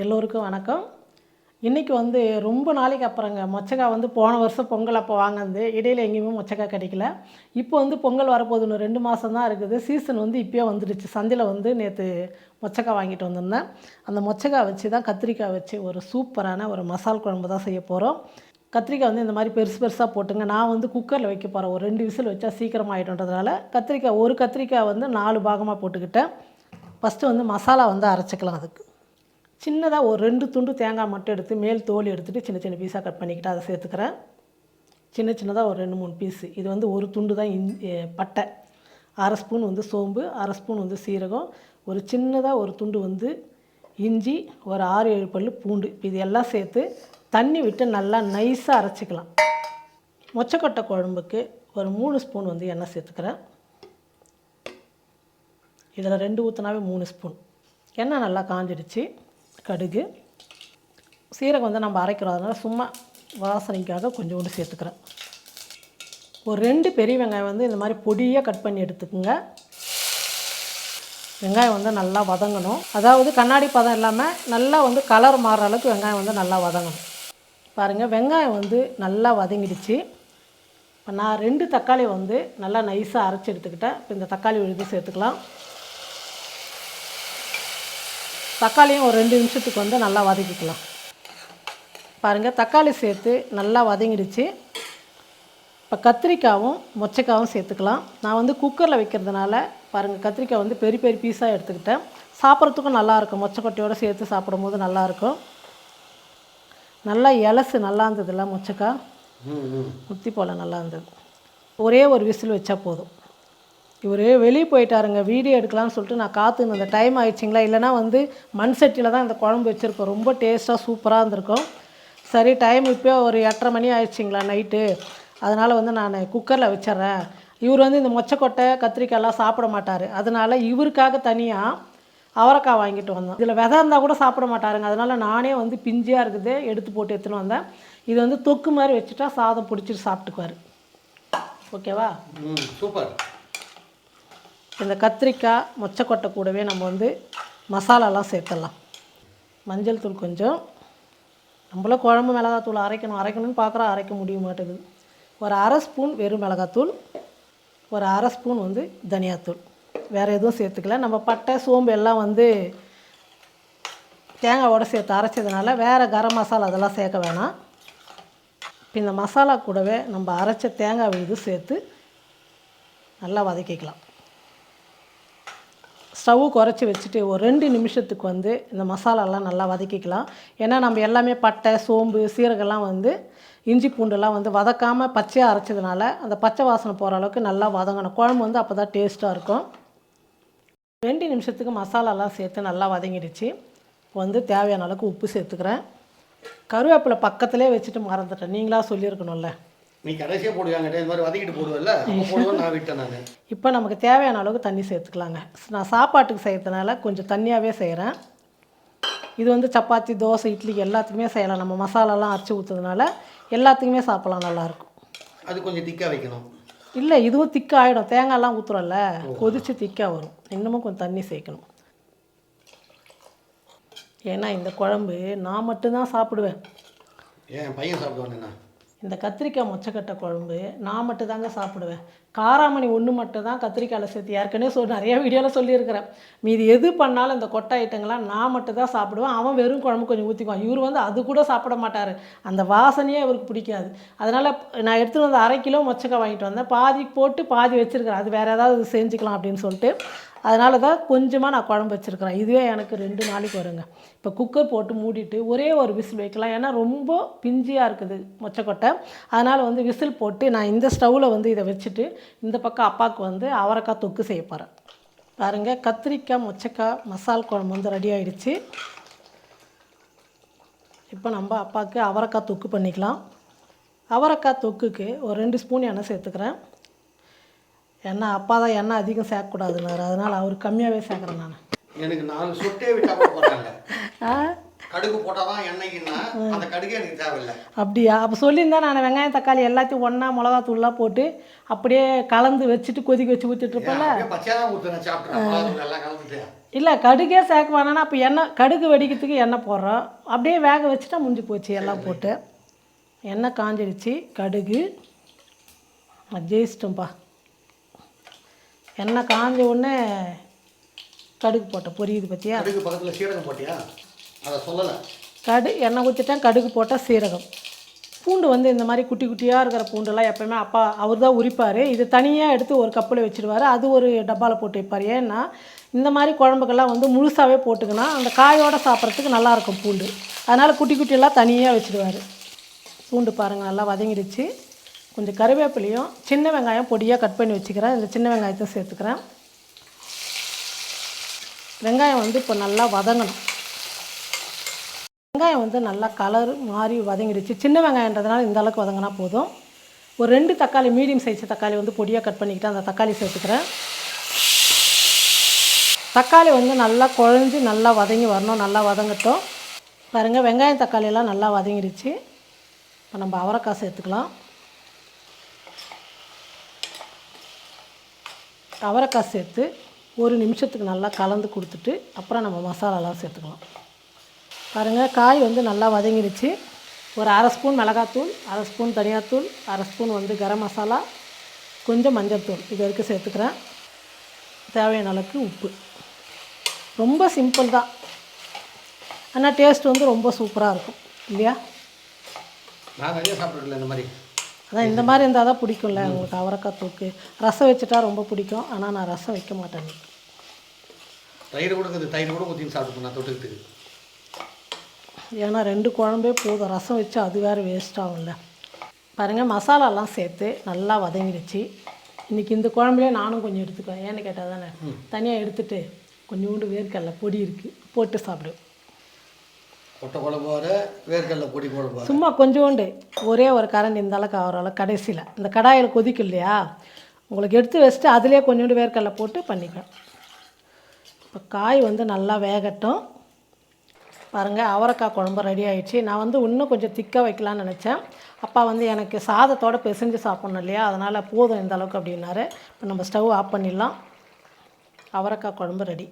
எல்லோருக்கும் வணக்கம். இன்றைக்கி வந்து ரொம்ப நாளைக்கு அப்புறங்க மொச்சக்காய் வந்து போன வருஷம் பொங்கல் அப்போ வாங்கினது. இடையில எங்கேயுமே மொச்சக்காய் கிடைக்கல. இப்போ வந்து பொங்கல் வரப்போகுது இன்னும் ரெண்டு மாதம் தான் இருக்குது. சீசன் வந்து இப்போயே வந்துடுச்சு. சந்தையில் வந்து நேற்று மொச்சக்காய் வாங்கிட்டு வந்திருந்தேன். அந்த மொச்சக்காய் வச்சு தான் கத்திரிக்காய் வச்சு ஒரு சூப்பரான ஒரு மசால் குழம்பு தான் செய்ய போகிறோம் கத்திரிக்காய் வந்து இந்த மாதிரி பெருசு பெருசாக போட்டுங்க. நான் வந்து குக்கரில் வைக்க போகிறேன் ஒரு ரெண்டு விசில் வச்சா சீக்கிரமாக ஆகிட்டுன்றதுனால கத்திரிக்காய் ஒரு கத்திரிக்காய் வந்து நாலு பாகமாக போட்டுக்கிட்டேன். ஃபஸ்ட்டு வந்து மசாலா வந்து அரைச்சிக்கலாம் அதுக்கு. சின்னதாக ஒரு ரெண்டு துண்டு தேங்காய் மட்டும் எடுத்து மேல் தோல் எடுத்துகிட்டு சின்ன சின்ன பீஸாக கட் பண்ணிக்கிட்டு அதை சேர்த்துக்கிறேன். சின்ன சின்னதாக ஒரு ரெண்டு மூணு பீஸு இது வந்து ஒரு துண்டு தான் இஞ் பட்டை. அரை ஸ்பூன் வந்து சோம்பு அரை ஸ்பூன் வந்து சீரகம் ஒரு சின்னதாக ஒரு துண்டு வந்து இஞ்சி ஒரு ஆறு ஏழு பல் பூண்டு. இது எல்லாம் சேர்த்து தண்ணி விட்டு நல்லா நைஸாக அரைச்சிக்கலாம். மொச்சக்கொட்டை குழம்புக்கு ஒரு மூணு ஸ்பூன் வந்து எண்ணெய் சேர்த்துக்கிறேன். இதில் ரெண்டு ஊற்றினாவே மூணு ஸ்பூன். எண்ணெய் நல்லா காஞ்சிடுச்சு. கடுகு. சீரகம் வந்து நம்ம அரைக்கிறோம். அதனால் சும்மா வாசனைக்காக கொஞ்சோண்டு சேர்த்துக்கிறேன். ஒரு ரெண்டு பெரிய வெங்காயம் வந்து இந்த மாதிரி பொடியாக கட் பண்ணி எடுத்துக்கோங்க. வெங்காயம் வந்து நல்லா வதங்கணும். அதாவது கண்ணாடி பதம் இல்லாமல் நல்லா வந்து கலர் மாறுற அளவுக்கு வெங்காயம் வந்து நல்லா வதங்கணும். பாருங்கள் வெங்காயம் வந்து நல்லா வதங்கிடுச்சு. இப்போ நான் ரெண்டு தக்காளி வந்து நல்லா நைஸாக அரைச்சி எடுத்துக்கிட்டேன். இப்போ இந்த தக்காளி விழுது சேர்த்துக்கலாம். தக்காளியும் ஒரு ரெண்டு நிமிஷத்துக்கு வந்து நல்லா வதக்கிக்கலாம். பாருங்கள் தக்காளி சேர்த்து நல்லா வதங்கிடுச்சு. இப்போ கத்திரிக்காவும் மொச்சக்காவும் சேர்த்துக்கலாம். நான் வந்து குக்கரில் வைக்கிறதுனால பாருங்கள் கத்திரிக்காய் வந்து பெரிய பெரிய பீஸாக எடுத்துக்கிட்டேன். சாப்பிட்றதுக்கும் நல்லாயிருக்கும் மொச்சக்கொட்டையோடு சேர்த்து சாப்பிடும்போது நல்லாயிருக்கும் நல்லா இலசு நல்லா இருந்ததுல மொச்சக்காய் முத்தி போல் நல்லா இருந்தது. ஒரே ஒரு விசில் வச்சா போதும். இவர் வெளியே போயிட்டாருங்க வீடியோ எடுக்கலாம்னு சொல்லிட்டு நான் காத்துன்னு இந்த டைம் ஆயிடுச்சிங்களா? இல்லைனா வந்து மண் சட்டியில் தான் இந்த குழம்பு வச்சுருக்கோம். ரொம்ப டேஸ்ட்டாக சூப்பராக இருந்திருக்கும். சரி டைம் இப்போ ஒரு எட்டரை மணி ஆயிடுச்சிங்களா நைட்டு அதனால் வந்து நான் குக்கரில் வச்சிட்றேன். இவர் வந்து இந்த மொச்சக்கொட்டை கத்திரிக்காயெல்லாம் சாப்பிட மாட்டார். அதனால் இவருக்காக தனியாக அவரைக்காய் வாங்கிட்டு வந்தோம். இதில் விதை இருந்தால் கூட சாப்பிட மாட்டாருங்க. அதனால் நானே வந்து பிஞ்சியாக இருக்குது எடுத்து போட்டு எடுத்துன்னு வந்தேன். இது வந்து தொக்கு மாதிரி வச்சுட்டா சாதம் பிடிச்சிட்டு சாப்பிட்டுக்குவார். ஓகேவா சூப்பர் இந்த கத்திரிக்காய் மொச்சக்கொட்டை கூடவே நம்ம வந்து மசாலாலாம் சேர்த்துடலாம். மஞ்சள் தூள் கொஞ்சம். நம்மளும் குழம்பு மிளகாத்தூள் அரைக்கணும். அரைக்கணும்னு பார்க்குறோம் அரைக்க முடிய மாட்டேங்குது. ஒரு அரை ஸ்பூன் வெறும் மிளகாத்தூள் ஒரு அரை ஸ்பூன் வந்து தனியாத்தூள் வேறு எதுவும் சேர்த்துக்கல. நம்ம பட்டை சோம்பு எல்லாம் வந்து தேங்காவோட சேர்த்து அரைச்சதுனால வேறு கரம் மசாலா அதெல்லாம் சேர்க்க வேணாம். இப்போ இந்த மசாலா கூடவே நம்ம அரைச்ச தேங்காய் விழுது சேர்த்து நல்லா வதக்கிக்கலாம். ஸ்டவ் குறைச்சி வச்சுட்டு ஒரு ரெண்டு நிமிஷத்துக்கு வந்து இந்த மசாலாலாம் நல்லா வதக்கிக்கலாம். ஏன்னா நம்ம எல்லாமே பட்டை சோம்பு சீரகம்லாம் வந்து இஞ்சி பூண்டுலாம் வந்து வதக்காமல் பச்சையாக அரைச்சதுனால அந்த பச்சை வாசனை போகிற அளவுக்கு நல்லா வதங்கணும். குழம்பு வந்து அப்போ தான் டேஸ்ட்டாக இருக்கும். ரெண்டு நிமிஷத்துக்கு மசாலாலாம் சேர்த்து நல்லா வதங்கிடுச்சு. வந்து தேவையான அளவுக்கு உப்பு சேர்த்துக்கிறேன். கருவேப்பிலை பக்கத்துலேயே வச்சுட்டு மறந்துட்டேன். நீங்களாக சொல்லியிருக்கணும்ல. நீ கடைசியாக போடுவாங்க இந்த மாதிரி வதக்கிட்டு போடுவல்ல? அப்போ போடுவேன் நான் விட்டேன் நான். இப்போ நமக்கு தேவையான அளவுக்கு தண்ணி சேர்த்துக்கலாங்க. நான் சாப்பாட்டுக்கு செய்கிறதுனால கொஞ்சம் தண்ணியாகவே செய்கிறேன் இது வந்து சப்பாத்தி தோசை இட்லிக்கு எல்லாத்துக்குமே செய்யலாம். நம்ம மசாலாலாம் அரைச்சி ஊற்றுறதுனால எல்லாத்துக்குமே சாப்பிட்லாம் நல்லாயிருக்கும். அது கொஞ்சம் திக்காக வைக்கணும். இல்லை இதுவும் திக்காக ஆகிடும் தேங்காய்லாம் ஊற்றுறோம்ல கொதித்து திக்காக வரும். இன்னமும் கொஞ்சம் தண்ணி சேர்க்கணும். ஏன்னா இந்த குழம்பு நான் மட்டும்தான் சாப்பிடுவேன். ஏன் பையன் சாப்பிடுவானேண்ணா இந்த கத்திரிக்காய் மொச்சக்கட்டை குழம்பு நான் மட்டும் தாங்க சாப்பிடுவேன். காராமணி ஒன்று மட்டும் தான் கத்திரிக்காயில் சேர்த்து ஏற்கனவே சொல் நிறைய வீடியோவில் சொல்லியிருக்கிறேன். மீதி எது பண்ணாலும் இந்த கொட்டை ஐட்டங்கள்லாம் நான் மட்டும் தான் சாப்பிடுவேன். அவன் வெறும் குழம்பு கொஞ்சம் ஊற்றிக்குவான் இவர் வந்து அது கூட சாப்பிட மாட்டார். அந்த வாசனையே அவருக்கு பிடிக்காது. அதனால் நான் எடுத்துகிட்டு வந்து அரை கிலோ மொச்சக்காய் வாங்கிட்டு வந்தேன். பாதி போட்டு பாதி வச்சுருக்கிறேன். அது வேறு ஏதாவது செஞ்சுக்கலாம் அப்படின்னு சொல்லிட்டு அதனால தான் கொஞ்சமாக நான் குழம்பு வச்சுருக்கிறேன். இதுவே எனக்கு ரெண்டு நாளைக்கு வருங்க. இப்போ குக்கர் போட்டு மூடிட்டு ஒரே ஒரு விசில் வைக்கலாம். ஏன்னா ரொம்ப பிஞ்சியாக இருக்குது மொச்சக்கொட்டை. அதனால் வந்து விசில் போட்டு நான் இந்த ஸ்டவ்வில் வந்து இதை வச்சுட்டு இந்த பக்கம் அப்பாவுக்கு வந்து அவரைக்காய் தொக்கு செய்ய போகிறேன் பாருங்கள் கத்திரிக்காய் மொச்சக்காய் மசால் குழம்பு வந்து ரெடி ஆகிடுச்சு இப்போ நம்ம அப்பாவுக்கு அவரைக்காய் தொக்கு பண்ணிக்கலாம். அவரைக்காய் தொக்குக்கு ஒரு ரெண்டு ஸ்பூன் எண்ணெய் சேர்த்துக்கிறேன். எண்ணெய் அப்பா தான் எண்ணெய் அதிகம் சேர்க்கக்கூடாதுன்னாரு. அதனால் அவர் கம்மியாகவே சேர்க்குறேன் நான். எனக்கு நாலு சொட்டே கடுகு போட்டால் தான் எண்ணெய்க்குன்னா அந்த கடுகே எனக்கு தேவையில்லை. அப்படியா? அப்போ சொல்லியிருந்தா நான் வெங்காயம் தக்காளி எல்லாத்தையும் ஒன்றா மிளகாத்தூள்லாம் போட்டு அப்படியே கலந்து வச்சுட்டு கொதிக்க வச்சு ஊற்றிட்டு ஏன் இருப்பேன்ல? அப்படியே பச்சையாக தான் ஊற்றுறேன் சாப்பிட்றேன் எல்லாம் கலந்துட்டேன் இல்லை கடுகே சேர்க்க வேணாம்னா அப்போ எண்ணெய் கடுகு வெடிக்கிறதுக்கு எண்ணெய் போடுறோம். அப்படியே வேக வச்சுட்டா முடிஞ்சு போச்சு எல்லாம் போட்டு. எண்ணெய் காஞ்சிடுச்சு கடுகு. ஜெயிச்சிட்டோம்ப்பா எண்ணெய் காஞ்ச உடனே கடுகு போட்டேன் பொரியுது பற்றியா அதுக்கு பக்கத்தில் சீரகம் போட்டியா? அதை சொல்லலை. கடு எண்ணெய் ஊற்றிட்டேன் கடுகு போட்டால் சீரகம். பூண்டு வந்து இந்த மாதிரி குட்டி குட்டியாக இருக்கிற பூண்டெல்லாம் எப்போயுமே அப்பா அவர் தான் உரிப்பார். இது தனியாக எடுத்து ஒரு கப்பில் வச்சுருவார். அது ஒரு டப்பாவில் போட்டு வைப்பார். ஏன்னா இந்த மாதிரி குழம்புக்கெல்லாம் வந்து முழுசாகவே போட்டுக்கினா அந்த காயோடு சாப்பிட்றதுக்கு நல்லாயிருக்கும் பூண்டு. அதனால் குட்டி குட்டியெல்லாம் தனியாக வச்சுடுவார் பூண்டு பாருங்கள் நல்லா வதங்கிடுச்சு. கொஞ்சம் கருவேப்பிலையும் சின்ன வெங்காயம் பொடியாக கட் பண்ணி வச்சுக்கிறேன். இந்த சின்ன வெங்காயத்தை சேர்த்துக்கிறேன். வெங்காயம் வந்து இப்போ நல்லா வதங்கணும். வெங்காயம் வந்து நல்லா கலர் மாறி வதங்கிடுச்சு. சின்ன வெங்காயன்றதுனால இந்த அளவுக்கு வதங்கினா போதும். ஒரு ரெண்டு தக்காளி மீடியம் சைஸ் தக்காளி வந்து பொடியாக கட் பண்ணிக்கிட்டு அந்த தக்காளி சேர்த்துக்கிறேன். தக்காளி வந்து நல்லா குழஞ்சி நல்லா வதங்கி வரணும். நல்லா வதங்கட்டும். பாருங்கள் வெங்காயம் தக்காளியெல்லாம் நல்லா வதங்கிடுச்சு. இப்போ நம்ம அவரைக்காய் சேர்த்துக்கலாம். அவரைக்காய் சேர்த்து ஒரு நிமிஷத்துக்கு நல்லா கலந்து கொடுத்துட்டு அப்புறம் நம்ம மசாலாலாம் சேர்த்துக்கலாம். பாருங்கள் காய் வந்து நல்லா வதங்கிடுச்சு ஒரு அரை ஸ்பூன் மிளகாத்தூள் அரை ஸ்பூன் தனியாத்தூள் அரை ஸ்பூன் வந்து கரம் மசாலா கொஞ்சம் மஞ்சள் தூள் இது வரைக்கும் சேர்த்துக்கிறேன். தேவையான அளவுக்கு உப்பு. ரொம்ப சிம்பிள் தான். ஆனால் டேஸ்ட் வந்து ரொம்ப சூப்பராக இருக்கும். இல்லையா? நான் நிறைய சாப்பிட்ருக்கல இந்த மாதிரி. அதான் இந்த மாதிரி இருந்தால் தான் பிடிக்கும்ல. உங்களுக்கு அவரைக்காய் தூக்கு. ரசம் வச்சுட்டா ரொம்ப பிடிக்கும். ஆனால் நான் ரசம் வைக்க மாட்டேன். தயிர் கொடுக்குது தயிர் கூட ஊற்றி சாப்பிட்டு நான் தொட்டுக்கிறதுக்கு ஏன்னா ரெண்டு குழம்பே போதும். ரசம் வச்சு அது வேறு வேஸ்ட் ஆகும்ல. பாருங்கள் மசாலாலாம் சேர்த்து நல்லா வதங்கிடுச்சு. இன்றைக்கி இந்த குழம்புலேயே நானும் கொஞ்சம் எடுத்துக்குவேன். ஏன்னு கேட்டால் தானே. தனியாக எடுத்துட்டு கொஞ்சோண்டு வேர்க்கடலை பொடி இருக்குது போட்டு சாப்பிடு. முட்டை குழம்பு வர பொடி குழம்பு சும்மா கொஞ்சோண்டு. ஒரே ஒரு கரண்டி இந்த அளவுக்கு ஆகிற அளவுக்கு கடைசியில். இந்த கடாயில் கொதிக்கும் இல்லையா? உங்களுக்கு எடுத்து வச்சுட்டு அதுலேயே கொஞ்சோண்டு வேர்க்கடலை போட்டு பண்ணிக்கலாம் இப்போ காய் வந்து நல்லா வேகட்டும். பாருங்கள் அவரைக்காய் குழம்பு ரெடி ஆகிடுச்சு நான் வந்து இன்னும் கொஞ்சம் திக்காக வைக்கலான்னு நினச்சேன். அப்பா வந்து எனக்கு சாதத்தோட பிசைஞ்சு சாப்பிட்ணும் இல்லையா? அதனால் போதும் இந்த அளவுக்கு அப்படின்னாரு. இப்போ நம்ம ஸ்டவ் ஆஃப் பண்ணிடலாம். அவரைக்காய் குழம்பு ரெடி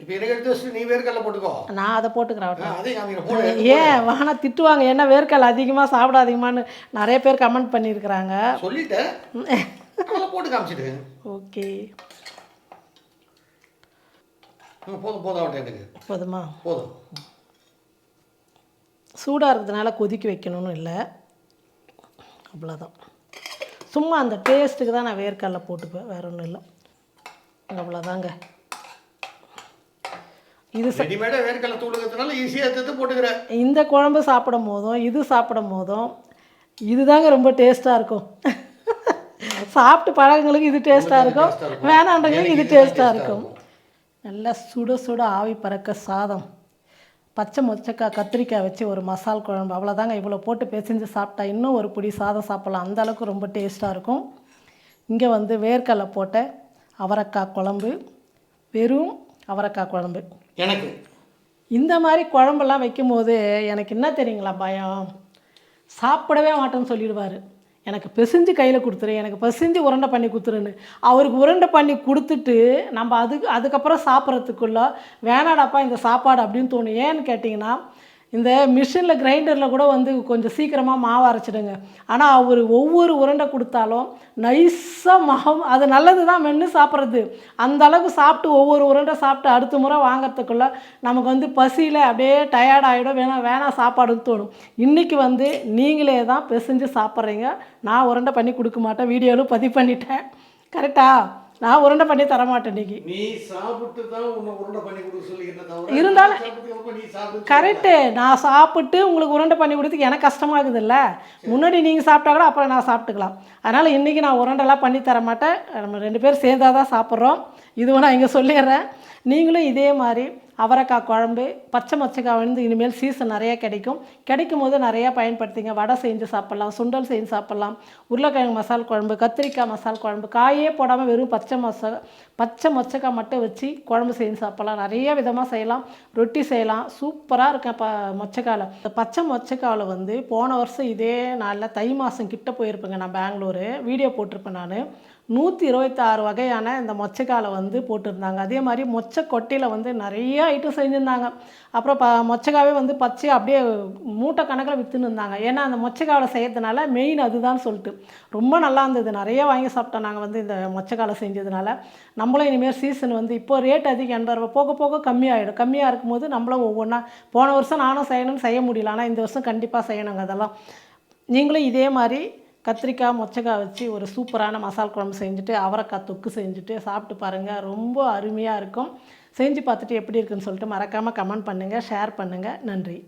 இப்போ எனக்கு எடுத்து வச்சுட்டு நீ வேர்க்கடலை போட்டுக்கோ. நான் அதை போட்டுக்கிறேன் ஏன் வானா திட்டுவாங்க. என்ன வேர்க்கடலை அதிகமாக சாப்பிடாதீங்கமான்னு நிறைய பேர் கமெண்ட் பண்ணியிருக்கிறாங்க. சொல்லிட்டேன். அதெல்லாம் போட்டு காமிச்சிட்டு ஓகே. ம், போதும் போதும் ஆகட்டும் எனக்கு. போதுமா? போதும். சூடாக இருக்கிறதுனால கொதிக்க வைக்கணும்னு இல்லை. அவ்வளோதான் சும்மா அந்த டேஸ்ட்டுக்கு தான் நான் வேர்க்கடலை போட்டுப்பேன். வேற ஒன்றும் இல்லை. அவ்வளோதாங்க இது ரெடிமேடாக வேர்க்கடலை தூளுங்கிறதுனால ஈஸியாக எடுத்து போட்டுக்கிறேன். இந்த குழம்பு சாப்பிடும் போதும் இது சாப்பிடும் போதும் இதுதாங்க ரொம்ப டேஸ்ட்டாக இருக்கும். சாப்பிட்டு பழகங்களுக்கு இது டேஸ்ட்டாக இருக்கும். வேணான்றவங்களுக்கு இது டேஸ்ட்டாக இருக்கும். நல்லா சுட சுட ஆவி பறக்க சாதம். பச்சை மொச்சக்காய் கத்திரிக்காய் வச்சு ஒரு மசால் குழம்பு. அவ்வளோதாங்க இவ்வளோ போட்டு பிசைஞ்சு சாப்பிட்டா இன்னும் ஒரு பிடி சாதம் சாப்பிட்லாம். அந்த அளவுக்கு ரொம்ப டேஸ்ட்டாக இருக்கும். இங்கே வந்து வேர்க்கடலை போட்ட அவரைக்காய் குழம்பு. வெறும் அவரைக்காய் குழம்பு. எனக்கு. இந்த மாதிரி குழம்பெல்லாம் வைக்கும்போது எனக்கு என்ன தெரியுங்களா பயம்? சாப்பிடவே மாட்டேன்னு சொல்லிடுவார். எனக்கு பிசைஞ்சு கையில் கொடுத்துரு எனக்கு பிசைஞ்சு உருண்டை பண்ணி கொடுத்துருன்னு. அவருக்கு உருண்டை பண்ணி கொடுத்துட்டு நம்ம அதுக்கு அதுக்கப்புறம் சாப்பிட்றதுக்குள்ள வேணாடாப்பா இந்த சாப்பாடு அப்படின்னு தோணும். ஏன்னு கேட்டிங்கன்னா இந்த மிஷினில் கிரைண்டரில் கூட வந்து கொஞ்சம் சீக்கிரமாக மாவு அரைச்சிடுங்க. ஆனால் அவர் ஒவ்வொரு உருண்டை கொடுத்தாலும் நைஸாக மாவு அது நல்லது தான் மென்று சாப்பிட்றது. அந்த அளவுக்கு சாப்பிட்டு ஒவ்வொரு உருண்டை சாப்பிட்டு அடுத்த முறை வாங்கிறதுக்குள்ளே நமக்கு வந்து பசியில் அப்படியே டயர்ட் ஆகிடும் வேணாம் வேணாம் சாப்பாடுன்னு தோணும். இன்றைக்கி வந்து நீங்களே தான் பிசைஞ்சு சாப்பிட்றீங்க. நான் உருண்டை பண்ணி கொடுக்க மாட்டேன். வீடியோவில் பதிவு பண்ணிட்டேன். கரெக்டாக நான் உருண்டை பண்ணி தர மாட்டேன் இன்னைக்கு. நீ சாப்பிட்டு தான் உன்னை உருண்டை பண்ணி கொடுக்க தவிர இருந்தாலும் கரெக்டு நான் சாப்பிட்டு உங்களுக்கு உருண்டை பண்ணி கொடுத்துக்கு எனக்கு கஷ்டமாகுதுல்ல. முன்னாடி நீங்கள் சாப்பிட்டா கூட அப்புறம் நான் சாப்பிட்டுக்கலாம். அதனால் இன்றைக்கி நான் உருண்டைலாம் பண்ணி தர மாட்டேன் நம்ம ரெண்டு பேரும் சேர்ந்தா தான் சாப்பிட்றோம். இதுவும் நான் இங்கே சொல்லிடுறேன். நீங்களும் இதே மாதிரி அவரைக்காய் குழம்பு பச்சை மொச்சக்காய் வந்து இனிமேல் சீசன் நிறையா கிடைக்கும். கிடைக்கும் போது நிறையா பயன்படுத்திங்க. வடை செஞ்சு சாப்பிட்லாம் சுண்டல் செஞ்சு சாப்பிட்லாம். உருளைக்கிழங்கு மசால் குழம்பு கத்திரிக்காய் மசால் குழம்பு காயே போடாமல் வெறும் பச்சை மசா பச்சை மொச்சக்காய் மட்டும் வச்சு குழம்பு செஞ்சு சாப்பிட்லாம். நிறைய விதமாக செய்யலாம். ரொட்டி செய்யலாம். சூப்பராக இருக்கும் ப மொச்சக்காயில். இந்த பச்சை மொச்சக்காவில் வந்து போன வருஷம் இதே நாளில் தை மாதம் கிட்ட போயிருப்பேங்க நான் பெங்களூரு. வீடியோ போட்டிருப்பேன் நான். நூற்றி இருபத்தாறு வகையான இந்த மொச்சக்காலை வந்து போட்டிருந்தாங்க. அதே மாதிரி மொச்சை கொட்டையில் வந்து நிறைய ஐட்டம் செஞ்சுருந்தாங்க. அப்புறம் ப மொச்சக்காவே வந்து பச்சை அப்படியே மூட்டை கணக்கில் விற்றுன்னு இருந்தாங்க. ஏன்னா அந்த மொச்சக்காவில் செய்யறதுனால மெயின் அதுதான் சொல்லிட்டு. ரொம்ப நல்லா இருந்தது. நிறைய வாங்கி சாப்பிட்டோம் நாங்கள் வந்து இந்த மொச்சக்காலை செஞ்சதுனால. நம்மளும் இனிமேல் சீசன் வந்து இப்போ ரேட் அதிகம். எண்பது ரூபா போக போக கம்மியாகிடும் கம்மியாக இருக்கும்போது நம்மளும் ஒவ்வொன்றா போன வருஷம் நானும் செய்யணும்னு செய்ய முடியல. ஆனால் இந்த வருஷம் கண்டிப்பாக செய்யணுங்க அதெல்லாம். நீங்களும் இதே மாதிரி கத்திரிக்காய் மொச்சக்காய் வச்சு ஒரு சூப்பரான மசால் குழம்பு செஞ்சுட்டு அவரைக்காய் தொக்கு செஞ்சுட்டு சாப்பிட்டு பாருங்கள் ரொம்ப அருமையாக இருக்கும். செஞ்சு பார்த்துட்டு எப்படி இருக்குன்னு சொல்லிட்டு மறக்காமல் கமெண்ட் பண்ணுங்கள் ஷேர் பண்ணுங்கள் நன்றி.